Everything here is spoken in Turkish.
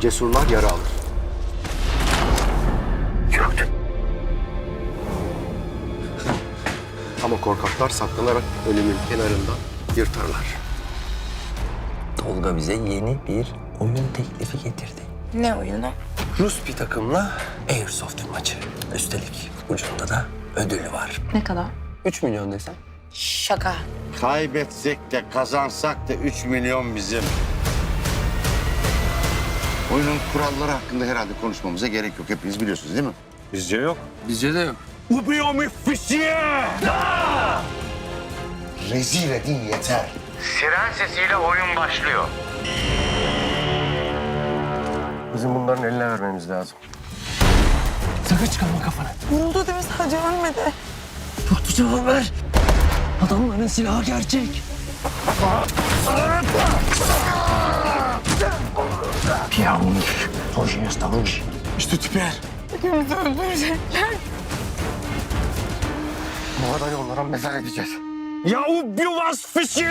cesurlar yara alır. Ama korkaklar saklanarak ölümün kenarından yırtarlar. Tolga bize yeni bir oyun teklifi getirdi. Ne oyunu? Rus bir takımla Airsoft maçı. Üstelik ucunda da ödülü var. Ne kadar? 3 milyon desem. Şaka. Kaybetsek de kazansak da 3 milyon bizim. Oyunun kuralları hakkında herhalde konuşmamıza gerek yok. Hepiniz biliyorsunuz değil mi? Bizce yok. Bizce de yok. Rezil edin yeter. Siren sesiyle oyun başlıyor. Bizim bunların eline vermemiz lazım. Sakın çıkarma kafanı. Vuruldu değil mi? Sadece ölmedi. Cevap ver. Adamların silahı gerçek. Piyanmış. Hoşuna stamış. İşte tiper. Hepimizi öldürecekler. Bu adayı onlara mezar edeceğiz. Ya ubiju was fişi!